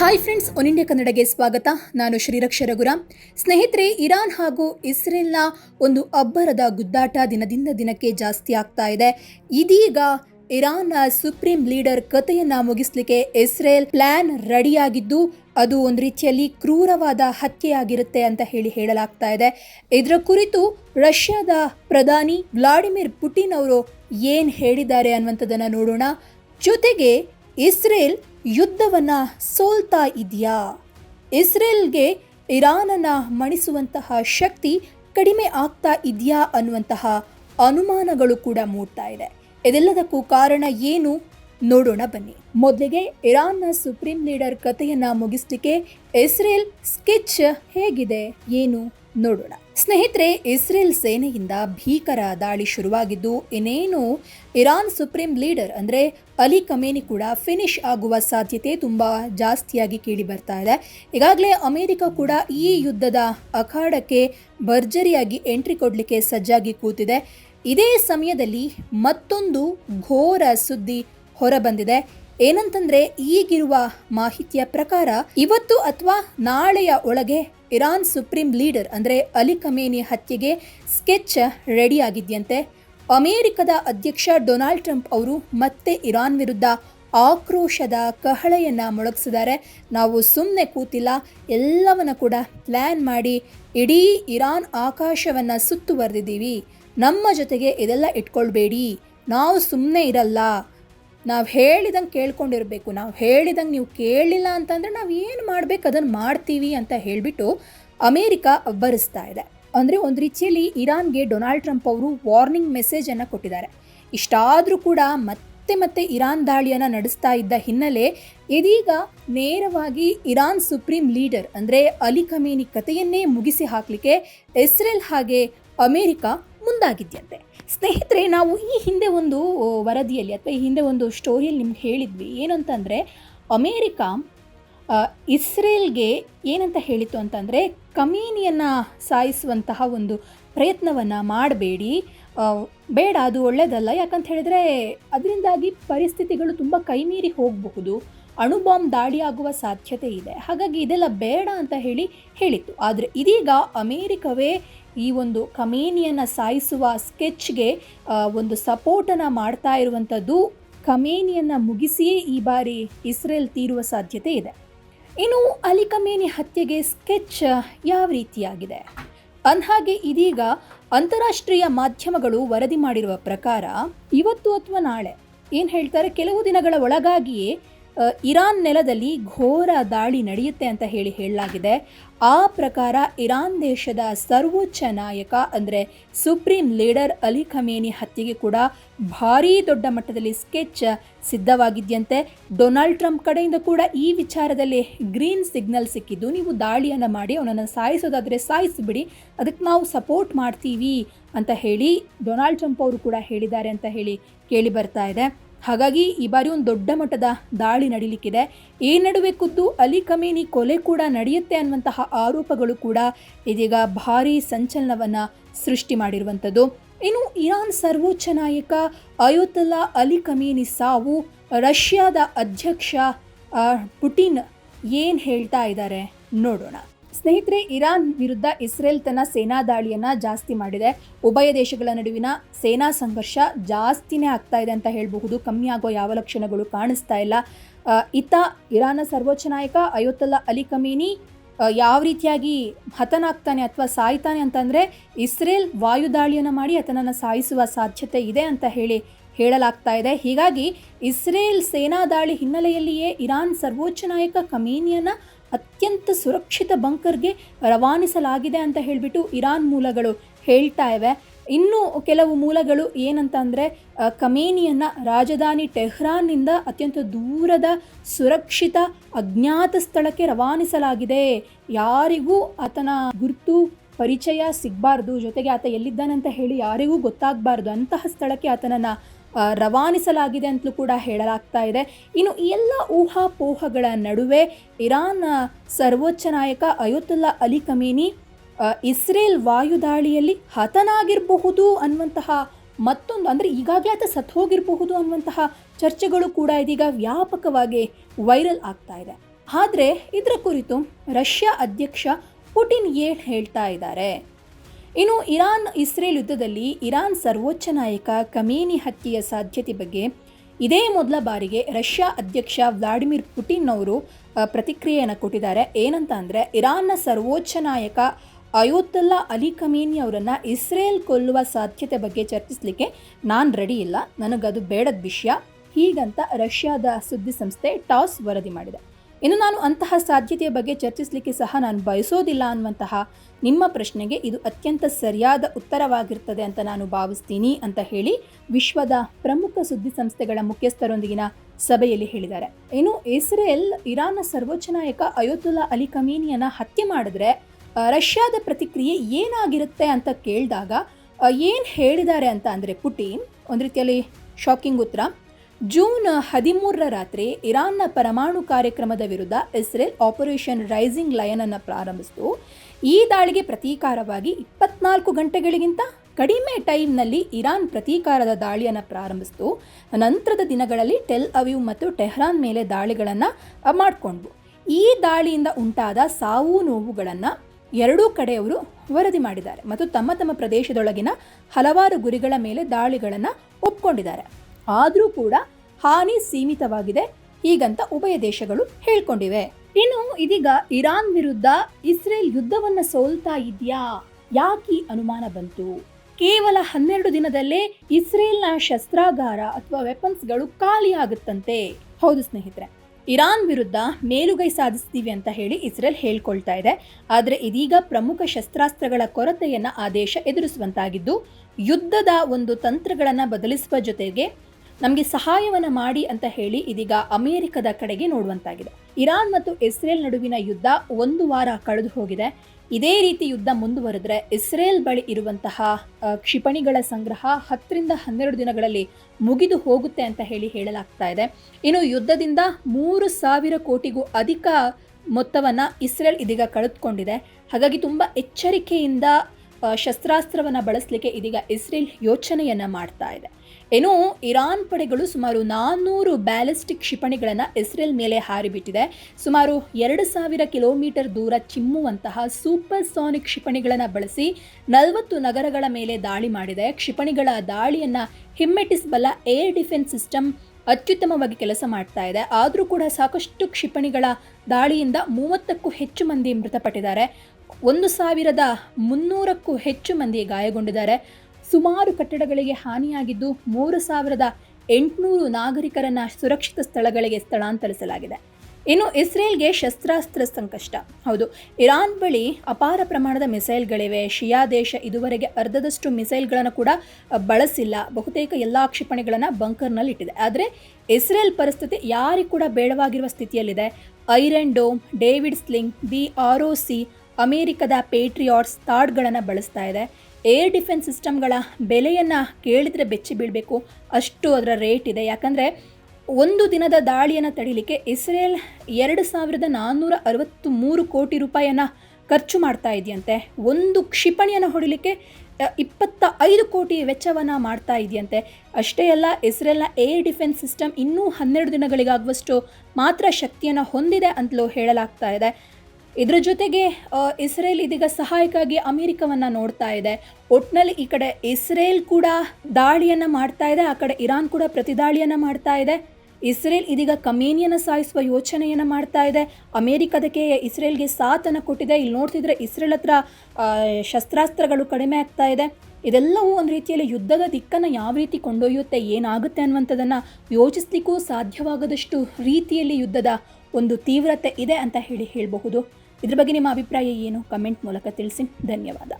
Hi friends one India ಕನ್ನಡಗೆ ಸ್ವಾಗತ ನಾನು ಶ್ರೀರಕ್ಷ ರಘುರಾಮ್ ಸ್ನೇಹಿತರೆ ಇರಾನ್ ಹಾಗೂ ಇಸ್ರೇಲ್ನ ಒಂದು ಅಬ್ಬರದ ಗುದ್ದಾಟ ದಿನದಿಂದ ದಿನಕ್ಕೆ ಜಾಸ್ತಿ ಆಗ್ತಾ ಇದೆ ಇದೀಗ ಇರಾನ್ನ ಸುಪ್ರೀಂ ಲೀಡರ್ ಕಥೆಯನ್ನ ಮುಗಿಸ್ಲಿಕ್ಕೆ ಇಸ್ರೇಲ್ ಪ್ಲಾನ್ ರೆಡಿಯಾಗಿದ್ದು ಅದು ಒಂದು ರೀತಿಯಲ್ಲಿ ಕ್ರೂರವಾದ ಹತ್ಯೆಯಾಗಿರುತ್ತೆ ಅಂತ ಹೇಳಿ ಹೇಳಲಾಗ್ತಾ ಇದೆ ಇದರ ಕುರಿತು ರಷ್ಯಾದ ಪ್ರಧಾನಿ ವ್ಲಾಡಿಮಿರ್ ಪುಟಿನ್ ಅವರು ಏನು ಹೇಳಿದ್ದಾರೆ ಅನ್ನುವಂಥದ್ದನ್ನು ನೋಡೋಣ ಜೊತೆಗೆ ಇಸ್ರೇಲ್ ಯುದ್ಧವನ್ನ ಸೋಲ್ತಾ ಇದೆಯಾ ಇಸ್ರೇಲ್ಗೆ ಇರಾನನ್ನ ಮಣಿಸುವಂತಹ ಶಕ್ತಿ ಕಡಿಮೆ ಆಗ್ತಾ ಇದೆಯಾ ಅನ್ನುವಂತಹ ಅನುಮಾನಗಳು ಕೂಡ ಮೂಡ್ತಾ ಇದೆ. ಇದೆಲ್ಲದಕ್ಕೂ ಕಾರಣ ಏನು? ನೋಡೋಣ ಬನ್ನಿ. ಮೊದಲಿಗೆ ಇರಾನ್ನ ಸುಪ್ರೀಂ ಲೀಡರ್ ಕಥೆಯನ್ನ ಮುಗಿಸ್ಲಿಕ್ಕೆ ಇಸ್ರೇಲ್ ಸ್ಕೆಚ್ ಹೇಗಿದೆ? ಏನು? ನೋಡೋಣ. ಸ್ನೇಹಿತರೆ, ಇಸ್ರೇಲ್ ಸೇನೆಯಿಂದ ಭೀಕರ ದಾಳಿ ಶುರುವಾಗಿದ್ದು, ಇನ್ನೇನು ಇರಾನ್ ಸುಪ್ರೀಂ ಲೀಡರ್ ಅಂದರೆ ಅಲಿ ಕಮೇನಿ ಕೂಡ ಫಿನಿಶ್ ಆಗುವ ಸಾಧ್ಯತೆ ತುಂಬ ಜಾಸ್ತಿಯಾಗಿ ಕೇಳಿ ಬರ್ತಾ ಇದೆ. ಈಗಾಗಲೇ ಅಮೆರಿಕ ಕೂಡ ಈ ಯುದ್ಧದ ಅಖಾಡಕ್ಕೆ ಭರ್ಜರಿಯಾಗಿ ಎಂಟ್ರಿ ಕೊಡಲಿಕ್ಕೆ ಸಜ್ಜಾಗಿ ಕೂತಿದೆ. ಇದೇ ಸಮಯದಲ್ಲಿ ಮತ್ತೊಂದು ಘೋರ ಸುದ್ದಿ ಹೊರಬಂದಿದೆ. ಏನಂತಂದ್ರೆ, ಈಗಿರುವ ಮಾಹಿತಿಯ ಪ್ರಕಾರ, ಇವತ್ತು ಅಥವಾ ನಾಳೆಯ ಒಳಗೆ ಇರಾನ್ ಸುಪ್ರೀಂ ಲೀಡರ್ ಅಂದರೆ ಅಲಿ ಕಮೇನಿ ಹತ್ಯೆಗೆ ಸ್ಕೆಚ್ ರೆಡಿ ಆಗಿದ್ಯಂತೆ ಅಮೆರಿಕದ ಅಧ್ಯಕ್ಷ ಡೊನಾಲ್ಡ್ ಟ್ರಂಪ್ ಅವರು ಮತ್ತೆ ಇರಾನ್ ವಿರುದ್ಧ ಆಕ್ರೋಶದ ಕಹಳೆಯನ್ನು ಮೊಳಗಿಸಿದ್ದಾರೆ. ನಾವು ಸುಮ್ಮನೆ ಕೂತಿಲ್ಲ, ಎಲ್ಲವನ್ನ ಕೂಡ ಪ್ಲ್ಯಾನ್ ಮಾಡಿ ಇಡೀ ಇರಾನ್ ಆಕಾಶವನ್ನು ಸುತ್ತುವರೆದಿದ್ದೀವಿ. ನಮ್ಮ ಜೊತೆಗೆ ಇದೆಲ್ಲ ಇಟ್ಕೊಳ್ಬೇಡಿ. ನಾವು ಸುಮ್ಮನೆ ಇರಲ್ಲ. ನಾವು ಹೇಳಿದಂಗೆ ಕೇಳ್ಕೊಂಡಿರಬೇಕು. ನಾವು ಹೇಳಿದಂಗೆ ನೀವು ಕೇಳಲಿಲ್ಲ ಅಂತಂದರೆ ನಾವು ಏನು ಮಾಡಬೇಕು? ಅದನ್ನು ಮಾಡ್ತೀವಿ ಅಂತ ಹೇಳಿಬಿಟ್ಟು ಅಮೇರಿಕ ಅಬ್ಬರಿಸ್ತಾ ಇದೆ. ಅಂದರೆ ಒಂದು ರೀತಿಯಲ್ಲಿ ಇರಾನ್ಗೆ ಡೊನಾಲ್ಡ್ ಟ್ರಂಪ್ ಅವರು ವಾರ್ನಿಂಗ್ ಮೆಸೇಜನ್ನು ಕೊಟ್ಟಿದ್ದಾರೆ. ಇಷ್ಟಾದರೂ ಕೂಡ ಮತ್ತೆ ಮತ್ತೆ ಇರಾನ್ ದಾಳಿಯನ್ನು ನಡೆಸ್ತಾ ಇದ್ದ ಹಿನ್ನೆಲೆ ಇದೀಗ ನೇರವಾಗಿ ಇರಾನ್ ಸುಪ್ರೀಂ ಲೀಡರ್ ಅಂದರೆ ಅಲಿ ಖಮೇನಿ ಕಥೆಯನ್ನೇ ಮುಗಿಸಿ ಹಾಕಲಿಕ್ಕೆ ಇಸ್ರೇಲ್ ಹಾಗೆ ಅಮೇರಿಕ ಮುಂದಾಗಿದ್ಯಂತೆ. ಸ್ನೇಹಿತರೆ, ನಾವು ಈ ಹಿಂದೆ ಒಂದು ವರದಿಯಲ್ಲಿ ಅಥವಾ ಈ ಹಿಂದೆ ಒಂದು ಸ್ಟೋರಿಯಲ್ಲಿ ನಿಮ್ಗೆ ಹೇಳಿದ್ವಿ. ಏನಂತಂದರೆ, ಅಮೇರಿಕಾ ಇಸ್ರೇಲ್ಗೆ ಏನಂತ ಹೇಳಿತ್ತು ಅಂತಂದರೆ, ಕಮೀನಿಯನ್ನು ಸಾಯಿಸುವಂತಹ ಒಂದು ಪ್ರಯತ್ನವನ್ನು ಮಾಡಬೇಡಿ. ಬೇಡ, ಅದು ಒಳ್ಳೆಯದಲ್ಲ ಯಾಕಂತ ಹೇಳಿದರೆ, ಅದರಿಂದಾಗಿ ಪರಿಸ್ಥಿತಿಗಳು ತುಂಬ ಕೈಮೀರಿ ಹೋಗಬಹುದು. ಅಣುಬಾಂಬ್ ದಾಳಿ ಆಗುವ ಸಾಧ್ಯತೆ ಇದೆ. ಹಾಗಾಗಿ ಇದೆಲ್ಲ ಬೇಡ ಅಂತ ಹೇಳಿ ಹೇಳಿತ್ತು. ಆದರೆ ಇದೀಗ ಅಮೇರಿಕವೇ ಈ ಒಂದು ಕಮೇನಿಯನ್ನು ಸಾಯಿಸುವ ಸ್ಕೆಚ್ಗೆ ಒಂದು ಸಪೋರ್ಟನ್ನು ಮಾಡ್ತಾ ಇರುವಂಥದ್ದು ಕಮೇನಿಯನ್ನು ಮುಗಿಸಿಯೇ ಈ ಬಾರಿ ಇಸ್ರೇಲ್ ತೀರುವ ಸಾಧ್ಯತೆ ಇದೆ. ಇನ್ನು ಅಲಿ ಕಮೇನಿ ಹತ್ಯೆಗೆ ಸ್ಕೆಚ್ ಯಾವ ರೀತಿಯಾಗಿದೆ? ಅಂದ್ಹಾಗೆ ಇದೀಗ ಅಂತಾರಾಷ್ಟ್ರೀಯ ಮಾಧ್ಯಮಗಳು ವರದಿ ಮಾಡಿರುವ ಪ್ರಕಾರ, ಇವತ್ತು ಅಥವಾ ನಾಳೆ, ಏನು ಹೇಳ್ತಾರೆ, ಕೆಲವು ದಿನಗಳ ಒಳಗಾಗಿಯೇ ಇರಾನ್ ನೆಲದಲ್ಲಿ ಘೋರ ದಾಳಿ ನಡೆಯುತ್ತೆ ಅಂತ ಹೇಳಿ ಹೇಳಲಾಗಿದೆ. ಆ ಪ್ರಕಾರ ಇರಾನ್ ದೇಶದ ಸರ್ವೋಚ್ಚ ನಾಯಕ ಅಂದರೆ ಸುಪ್ರೀಂ ಲೀಡರ್ ಅಲಿ ಖಮೇನಿ ಹತ್ಯೆಗೆ ಕೂಡ ಭಾರೀ ದೊಡ್ಡ ಮಟ್ಟದಲ್ಲಿ ಸ್ಕೆಚ್ ಸಿದ್ಧವಾಗಿದೆಯಂತೆ. ಡೊನಾಲ್ಡ್ ಟ್ರಂಪ್ ಕಡೆಯಿಂದ ಕೂಡ ಈ ವಿಚಾರದಲ್ಲಿ ಗ್ರೀನ್ ಸಿಗ್ನಲ್ ಸಿಕ್ಕಿದ್ದು. ನೀವು ದಾಳಿಯನ್ನು ಮಾಡಿ, ಅವನನ್ನು ಸಾಯಿಸೋದಾದರೆ ಸಾಯಿಸಿಬಿಡಿ, ಅದಕ್ಕೆ ನಾವು ಸಪೋರ್ಟ್ ಮಾಡ್ತೀವಿ ಅಂತ ಹೇಳಿ ಡೊನಾಲ್ಡ್ ಟ್ರಂಪ್ ಅವರು ಕೂಡ ಹೇಳಿದ್ದಾರೆ ಅಂತ ಹೇಳಿ ಕೇಳಿ ಬರ್ತಾ ಇದೆ. ಹಾಗಾಗಿ ಈ ಬಾರಿ ಒಂದು ದೊಡ್ಡ ಮಟ್ಟದ ದಾಳಿ ನಡೀಲಿಕ್ಕಿದೆ. ಈ ನಡುವೆ ಖುದ್ದು ಅಲಿ ಕಮೇನಿ ಕೊಲೆ ಕೂಡ ನಡೆಯುತ್ತೆ ಅನ್ನುವಂತಹ ಆರೋಪಗಳು ಕೂಡ ಇದೀಗ ಭಾರೀ ಸಂಚಲನವನ್ನು ಸೃಷ್ಟಿ ಮಾಡಿರುವಂಥದ್ದು. ಇನ್ನು ಇರಾನ್ ಸರ್ವೋಚ್ಚ ನಾಯಕ ಅಯೋತಲ್ಲಾ ಅಲಿ ಕಮೇನಿ ಸಾವು ರಷ್ಯಾದ ಅಧ್ಯಕ್ಷ ಪುಟಿನ್ ಏನು ಹೇಳ್ತಾ ಇದ್ದಾರೆ ನೋಡೋಣ. ಸ್ನೇಹಿತರೆ, ಇರಾನ್ ವಿರುದ್ಧ ಇಸ್ರೇಲ್ ತನ್ನ ಸೇನಾ ದಾಳಿಯನ್ನು ಜಾಸ್ತಿ ಮಾಡಿದೆ. ಉಭಯ ದೇಶಗಳ ನಡುವಿನ ಸೇನಾ ಸಂಘರ್ಷ ಜಾಸ್ತಿನೇ ಆಗ್ತಾ ಇದೆ ಅಂತ ಹೇಳಬಹುದು. ಕಮ್ಮಿ ಆಗೋ ಯಾವ ಲಕ್ಷಣಗಳು ಕಾಣಿಸ್ತಾ ಇಲ್ಲ. ಇತ ಇತ್ತ ಇರಾನ್ನ ಸರ್ವೋಚ್ಚ ನಾಯಕ ಅಯೋತಲ್ಲಾ ಅಲಿ ಕಮೀನಿ ಯಾವ ರೀತಿಯಾಗಿ ಹತನಾಗ್ತಾನೆ ಅಥವಾ ಸಾಯ್ತಾನೆ ಅಂತಂದರೆ, ಇಸ್ರೇಲ್ ವಾಯುದಾಳಿಯನ್ನು ಮಾಡಿ ಆತನನ್ನು ಸಾಯಿಸುವ ಸಾಧ್ಯತೆ ಇದೆ ಅಂತ ಹೇಳಿ ಹೇಳಲಾಗ್ತಾ ಇದೆ. ಹೀಗಾಗಿ ಇಸ್ರೇಲ್ ಸೇನಾ ದಾಳಿ ಹಿನ್ನೆಲೆಯಲ್ಲಿಯೇ ಇರಾನ್ ಸರ್ವೋಚ್ಚ ನಾಯಕ ಕಮೀನಿಯನ್ನು ಅತ್ಯಂತ ಸುರಕ್ಷಿತ ಬಂಕರ್ಗೆ ರವಾನಿಸಲಾಗಿದೆ ಅಂತ ಹೇಳಿಬಿಟ್ಟು ಇರಾನ್ ಮೂಲಗಳು ಹೇಳ್ತಾ ಇವೆ. ಇನ್ನು ಕೆಲವು ಮೂಲಗಳು ಏನಂತ ಅಂದರೆ ಕಮೇನಿಯನ್ನು ರಾಜಧಾನಿ ಟೆಹ್ರಾನ್ನಿಂದ ಅತ್ಯಂತ ದೂರದ ಸುರಕ್ಷಿತ, ಅಜ್ಞಾತ ಸ್ಥಳಕ್ಕೆ ರವಾನಿಸಲಾಗಿದೆ. ಯಾರಿಗೂ ಆತನ ಗುರುತು, ಪರಿಚಯ ಸಿಗಬಾರ್ದು. ಜೊತೆಗೆ ಆತ ಎಲ್ಲಿದ್ದಾನಂತ ಹೇಳಿ ಯಾರಿಗೂ ಗೊತ್ತಾಗಬಾರ್ದು. ಅಂತಹ ಸ್ಥಳಕ್ಕೆ ಆತನನ್ನು ರವಾನಿಸಲಾಗಿದೆ ಅಂತಲೂ ಕೂಡ ಹೇಳಲಾಗ್ತಾ ಇದೆ. ಇನ್ನು ಈ ಎಲ್ಲ ಊಹಾಪೋಹಗಳ ನಡುವೆ ಇರಾನ್ ಸರ್ವೋಚ್ಚ ನಾಯಕ ಅಯೋತುಲ್ಲಾ ಅಲಿ ಕಮೀನಿ ಇಸ್ರೇಲ್ ವಾಯುದಾಳಿಯಲ್ಲಿ ಹತನಾಗಿರಬಹುದು ಅನ್ನುವಂತಹ ಮತ್ತೊಂದು, ಅಂದರೆ ಈಗಾಗಲೇ ಆತ ಸತ್ತು ಹೋಗಿರಬಹುದು ಅನ್ನುವಂತಹ ಚರ್ಚೆಗಳು ಕೂಡ ಇದೀಗ ವ್ಯಾಪಕವಾಗಿ ವೈರಲ್ ಆಗ್ತಾ ಇದೆ. ಆದರೆ ಇದರ ಕುರಿತು ರಷ್ಯಾ ಅಧ್ಯಕ್ಷ ಪುಟಿನ್ ಏನು ಹೇಳ್ತಾ ಇದ್ದಾರೆ? ಇನ್ನು ಇರಾನ್ ಇಸ್ರೇಲ್ ಯುದ್ಧದಲ್ಲಿ ಇರಾನ್ ಸರ್ವೋಚ್ಚ ನಾಯಕ ಕಮೇನಿ ಹತ್ಯೆಯ ಸಾಧ್ಯತೆ ಬಗ್ಗೆ ಇದೇ ಮೊದಲ ಬಾರಿಗೆ ರಷ್ಯಾ ಅಧ್ಯಕ್ಷ ವ್ಲಾಡಿಮಿರ್ ಪುಟಿನ್ ಅವರು ಪ್ರತಿಕ್ರಿಯೆಯನ್ನು ಕೊಟ್ಟಿದ್ದಾರೆ. ಏನಂತ ಅಂದರೆ, ಇರಾನ್ನ ಸರ್ವೋಚ್ಚ ನಾಯಕ ಅಯೋತ್ತಲ್ಲಾ ಅಲಿ ಕಮೇನಿ ಅವರನ್ನು ಇಸ್ರೇಲ್ ಕೊಲ್ಲುವ ಸಾಧ್ಯತೆ ಬಗ್ಗೆ ಚರ್ಚಿಸಲಿಕ್ಕೆ ನಾನು ರೆಡಿ ಇಲ್ಲ. ನನಗದು ಬೇಡದ ವಿಷಯ. ಹೀಗಂತ ರಷ್ಯಾದ ಸುದ್ದಿ ಸಂಸ್ಥೆ ಟಾಸ್ ವರದಿ ಮಾಡಿದೆ. ಇನ್ನು ನಾನು ಅಂತಹ ಸಾಧ್ಯತೆಯ ಬಗ್ಗೆ ಚರ್ಚಿಸಲಿಕ್ಕೆ ಸಹ ನಾನು ಬಯಸೋದಿಲ್ಲ ಅನ್ನುವಂತಹ ನಿಮ್ಮ ಪ್ರಶ್ನೆಗೆ ಇದು ಅತ್ಯಂತ ಸರಿಯಾದ ಉತ್ತರವಾಗಿರ್ತದೆ ಅಂತ ನಾನು ಭಾವಿಸ್ತೀನಿ ಅಂತ ಹೇಳಿ ವಿಶ್ವದ ಪ್ರಮುಖ ಸುದ್ದಿ ಸಂಸ್ಥೆಗಳ ಮುಖ್ಯಸ್ಥರೊಂದಿಗಿನ ಸಭೆಯಲ್ಲಿ ಹೇಳಿದ್ದಾರೆ. ಇನ್ನು ಇಸ್ರೇಲ್ ಇರಾನ್ನ ಸರ್ವೋಚ್ಚ ನಾಯಕ ಅಯೋತುಲ್ಲಾ ಅಲಿ ಕಮೀನಿಯನ್ನ ಹತ್ಯೆ ಮಾಡಿದ್ರೆ ರಷ್ಯಾದ ಪ್ರತಿಕ್ರಿಯೆ ಏನಾಗಿರುತ್ತೆ ಅಂತ ಕೇಳಿದಾಗ ಏನು ಹೇಳಿದ್ದಾರೆ ಅಂತ ಅಂದರೆ ಪುಟಿನ್, ಒಂದು ರೀತಿಯಲ್ಲಿ ಶಾಕಿಂಗ್ ಉತ್ತರ ಜೂನ್ ಹದಿಮೂರರ ರಾತ್ರಿ ಇರಾನ್ನ ಪರಮಾಣು ಕಾರ್ಯಕ್ರಮದ ವಿರುದ್ಧ ಇಸ್ರೇಲ್ ಆಪರೇಷನ್ ರೈಸಿಂಗ್ ಲಯನ್ ಅನ್ನು ಪ್ರಾರಂಭಿಸಿತು. ಈ ದಾಳಿಗೆ ಪ್ರತೀಕಾರವಾಗಿ ಇಪ್ಪತ್ನಾಲ್ಕು ಗಂಟೆಗಳಿಗಿಂತ ಕಡಿಮೆ ಟೈಮ್ನಲ್ಲಿ ಇರಾನ್ ಪ್ರತೀಕಾರದ ದಾಳಿಯನ್ನು ಪ್ರಾರಂಭಿಸಿತು. ನಂತರದ ದಿನಗಳಲ್ಲಿ ಟೆಲ್ ಅವೀವ್ ಮತ್ತು ಟೆಹ್ರಾನ್ ಮೇಲೆ ದಾಳಿಗಳನ್ನು ಮಾಡಿಕೊಂಡ್ವು. ಈ ದಾಳಿಯಿಂದ ಉಂಟಾದ ಸಾವು ನೋವುಗಳನ್ನು ಎರಡೂ ಕಡೆಯವರು ವರದಿ ಮಾಡಿದ್ದಾರೆ ಮತ್ತು ತಮ್ಮ ತಮ್ಮ ಪ್ರದೇಶದೊಳಗಿನ ಹಲವಾರು ಗುರಿಗಳ ಮೇಲೆ ದಾಳಿಗಳನ್ನು ಒಪ್ಕೊಂಡಿದ್ದಾರೆ. ಆದರೂ ಕೂಡ ಹಾನಿ ಸೀಮಿತವಾಗಿದೆ. ಹೀಗಂತ ಉಭಯ ದೇಶಗಳು ಹೇಳ್ಕೊಂಡಿವೆ. ಇನ್ನು ಇದೀಗ ಇರಾನ್ ವಿರುದ್ಧ ಇಸ್ರೇಲ್ ಯುದ್ಧವನ್ನ ಸೋಲ್ತಾ ಇದೆಯಾ? ಯಾಕೆ ಅನುಮಾನ ಬಂತು? ಕೇವಲ ಹನ್ನೆರಡು ದಿನದಲ್ಲೇ ಇಸ್ರೇಲ್ನ ಶಸ್ತ್ರಾಗಾರ ಅಥವಾ ವೆಪನ್ಸ್ಗಳು ಖಾಲಿಯಾಗುತ್ತಂತೆ ಹೌದು ಸ್ನೇಹಿತರೆ, ಇರಾನ್ ವಿರುದ್ಧ ಮೇಲುಗೈ ಸಾಧಿಸ್ತೀವಿ ಅಂತ ಹೇಳಿ ಇಸ್ರೇಲ್ ಹೇಳ್ಕೊಳ್ತಾ ಇದೆ. ಆದರೆ ಇದೀಗ ಪ್ರಮುಖ ಶಸ್ತ್ರಾಸ್ತ್ರಗಳ ಕೊರತೆಯನ್ನು ಆ ದೇಶ ಎದುರಿಸುವಂತಾಗಿದ್ದು, ಯುದ್ಧದ ಒಂದು ತಂತ್ರಗಳನ್ನು ಬದಲಿಸುವ ಜೊತೆಗೆ ನಮಗೆ ಸಹಾಯವನ್ನು ಮಾಡಿ ಅಂತ ಹೇಳಿ ಇದೀಗ ಅಮೆರಿಕದ ಕಡೆಗೆ ನೋಡುವಂತಾಗಿದೆ. ಇರಾನ್ ಮತ್ತು ಇಸ್ರೇಲ್ ನಡುವಿನ ಯುದ್ಧ ಒಂದು ವಾರ ಕಳೆದು ಹೋಗಿದೆ. ಇದೇ ರೀತಿ ಯುದ್ಧ ಮುಂದುವರೆದ್ರೆ ಇಸ್ರೇಲ್ ಬಳಿ ಇರುವಂತಹ ಕ್ಷಿಪಣಿಗಳ ಸಂಗ್ರಹ ಹತ್ತರಿಂದ ಹನ್ನೆರಡು ದಿನಗಳಲ್ಲಿ ಮುಗಿದು ಹೋಗುತ್ತೆ ಅಂತ ಹೇಳಿ ಹೇಳಲಾಗ್ತಾ ಇದೆ. ಇನ್ನು ಯುದ್ಧದಿಂದ ಮೂರು ಸಾವಿರ ಕೋಟಿಗೂ ಅಧಿಕ ಮೊತ್ತವನ್ನು ಇಸ್ರೇಲ್ ಇದೀಗ ಕಳೆದುಕೊಂಡಿದೆ. ಹಾಗಾಗಿ ತುಂಬ ಎಚ್ಚರಿಕೆಯಿಂದ ಶಸ್ತ್ರಾಸ್ತ್ರವನ್ನು ಬಳಸಲಿಕ್ಕೆ ಇದೀಗ ಇಸ್ರೇಲ್ ಯೋಚನೆಯನ್ನು ಮಾಡ್ತಾ ಇದೆ. ಏನು ಇರಾನ್ ಪಡೆಗಳು ಸುಮಾರು ನಾನ್ನೂರು ಬ್ಯಾಲಿಸ್ಟಿಕ್ ಕ್ಷಿಪಣಿಗಳನ್ನು ಇಸ್ರೇಲ್ ಮೇಲೆ ಹಾರಿಬಿಟ್ಟಿದೆ. ಸುಮಾರು ಎರಡು ಸಾವಿರ ಕಿಲೋಮೀಟರ್ ದೂರ ಚಿಮ್ಮುವಂತಹ ಸೂಪರ್ ಸಾನಿಕ್ ಕ್ಷಿಪಣಿಗಳನ್ನು ಬಳಸಿ ನಲವತ್ತು ನಗರಗಳ ಮೇಲೆ ದಾಳಿ ಮಾಡಿದೆ. ಕ್ಷಿಪಣಿಗಳ ದಾಳಿಯನ್ನು ಹಿಮ್ಮೆಟ್ಟಿಸಬಲ್ಲ ಏರ್ ಡಿಫೆನ್ಸ್ ಸಿಸ್ಟಮ್ ಅತ್ಯುತ್ತಮವಾಗಿ ಕೆಲಸ ಮಾಡ್ತಾ ಇದೆ. ಆದರೂ ಕೂಡ ಸಾಕಷ್ಟು ಕ್ಷಿಪಣಿಗಳ ದಾಳಿಯಿಂದ ಮೂವತ್ತಕ್ಕೂ ಹೆಚ್ಚು ಮಂದಿ ಮೃತಪಟ್ಟಿದ್ದಾರೆ. ಒಂದು ಸಾವಿರದ ಮುನ್ನೂರಕ್ಕೂ ಹೆಚ್ಚು ಮಂದಿ ಗಾಯಗೊಂಡಿದ್ದಾರೆ. ಸುಮಾರು ಕಟ್ಟಡಗಳಿಗೆ ಹಾನಿಯಾಗಿದ್ದು ಮೂರು ಸಾವಿರದ ಎಂಟುನೂರು ನಾಗರಿಕರನ್ನ ಸುರಕ್ಷಿತ ಸ್ಥಳಗಳಿಗೆ ಸ್ಥಳಾಂತರಿಸಲಾಗಿದೆ. ಇನ್ನು ಇಸ್ರೇಲ್ಗೆ ಶಸ್ತ್ರಾಸ್ತ್ರ ಸಂಕಷ್ಟ. ಹೌದು, ಇರಾನ್ ಬಳಿ ಅಪಾರ ಪ್ರಮಾಣದ ಮಿಸೈಲ್ಗಳಿವೆ. ಶಿಯಾ ದೇಶ ಇದುವರೆಗೆ ಅರ್ಧದಷ್ಟು ಮಿಸೈಲ್ಗಳನ್ನು ಕೂಡ ಬಳಸಿಲ್ಲ. ಬಹುತೇಕ ಎಲ್ಲ ಕ್ಷಿಪಣಿಗಳನ್ನು ಬಂಕರ್ನಲ್ಲಿ ಇಟ್ಟಿದೆ ಆದರೆ ಇಸ್ರೇಲ್ ಪರಿಸ್ಥಿತಿ ಯಾರಿಗೂ ಕೂಡ ಬೇಡವಾಗಿರುವ ಸ್ಥಿತಿಯಲ್ಲಿದೆ. Iron Dome, David sling, B R O C ಅಮೇರಿಕದ ಪೇಟ್ರಿಯಾಟ್ಸ್ ಥಾಡ್ಗಳನ್ನು ಬಳಸ್ತಾ ಇದೆ. ಏರ್ ಡಿಫೆನ್ಸ್ ಸಿಸ್ಟಮ್ಗಳ ಬೆಲೆಯನ್ನು ಕೇಳಿದರೆ ಬೆಚ್ಚಿ ಬೀಳಬೇಕು. ಅಷ್ಟು ಅದರ ರೇಟ್ ಇದೆ. ಯಾಕಂದರೆ ಒಂದು ದಿನದ ದಾಳಿಯನ್ನು ತಡಿಲಿಕ್ಕೆ ಇಸ್ರೇಲ್ ಎರಡು ಸಾವಿರದ ನಾನ್ನೂರ ಅರವತ್ತು ಮೂರು ಕೋಟಿ ರೂಪಾಯಿಯನ್ನು ಖರ್ಚು ಮಾಡ್ತಾ ಇದೆಯಂತೆ. ಒಂದು ಕ್ಷಿಪಣಿಯನ್ನು ಹೊಡಿಲಿಕ್ಕೆ ಇಪ್ಪತ್ತ ಐದು ಕೋಟಿ ವೆಚ್ಚವನ್ನು ಮಾಡ್ತಾ ಇದೆಯಂತೆ. ಅಷ್ಟೇ ಅಲ್ಲ, ಇಸ್ರೇಲ್ನ ಏರ್ ಡಿಫೆನ್ಸ್ ಸಿಸ್ಟಮ್ ಇನ್ನೂ ಹನ್ನೆರಡು ದಿನಗಳಿಗಾಗುವಷ್ಟು ಮಾತ್ರ ಶಕ್ತಿಯನ್ನು ಹೊಂದಿದೆ ಅಂತಲೂ ಹೇಳಲಾಗ್ತಾ ಇದೆ. ಇದರ ಜೊತೆಗೆ ಇಸ್ರೇಲ್ ಇದೀಗ ಸಹಾಯಕ್ಕಾಗಿ ಅಮೆರಿಕವನ್ನ ನೋಡ್ತಾ ಇದೆ. ಒಟ್ನಲ್ಲಿ ಈ ಕಡೆ ಇಸ್ರೇಲ್ ಕೂಡ ದಾಳಿಯನ್ನ ಮಾಡ್ತಾ ಇದೆ, ಆ ಕಡೆ ಇರಾನ್ ಕೂಡ ಪ್ರತಿದಾಳಿಯನ್ನು ಮಾಡ್ತಾ ಇದೆ. ಇಸ್ರೇಲ್ ಇದೀಗ ಕಮೇನಿಯನ್ನು ಸಾಯಿಸುವ ಯೋಚನೆಯನ್ನು ಮಾಡ್ತಾ ಇದೆ. ಅಮೆರಿಕದಕ್ಕೆ ಇಸ್ರೇಲ್ಗೆ ಸಾಥನ್ನು ಕೊಟ್ಟಿದೆ. ಇಲ್ಲಿ ನೋಡ್ತಿದ್ರೆ ಇಸ್ರೇಲ್ ಹತ್ರ ಶಸ್ತ್ರಾಸ್ತ್ರಗಳು ಕಡಿಮೆ ಆಗ್ತಾ ಇದೆ. ಇದೆಲ್ಲವೂ ಒಂದು ರೀತಿಯಲ್ಲಿ ಯುದ್ಧದ ದಿಕ್ಕನ್ನು ಯಾವ ರೀತಿ ಕೊಂಡೊಯ್ಯುತ್ತೆ, ಏನಾಗುತ್ತೆ ಅನ್ನುವಂಥದ್ದನ್ನು ಯೋಚಿಸ್ಲಿಕ್ಕೂ ಸಾಧ್ಯವಾಗದಷ್ಟು ರೀತಿಯಲ್ಲಿ ಯುದ್ಧದ ಒಂದು ತೀವ್ರತೆ ಇದೆ ಅಂತ ಹೇಳಿ ಹೇಳಬಹುದು. ಇದ್ರ ಬಗ್ಗೆ ನಿಮ್ಮ ಅಭಿಪ್ರಾಯ ಏನು? ಕಮೆಂಟ್ ಮೂಲಕ ತಿಳಿಸಿ. ಧನ್ಯವಾದ.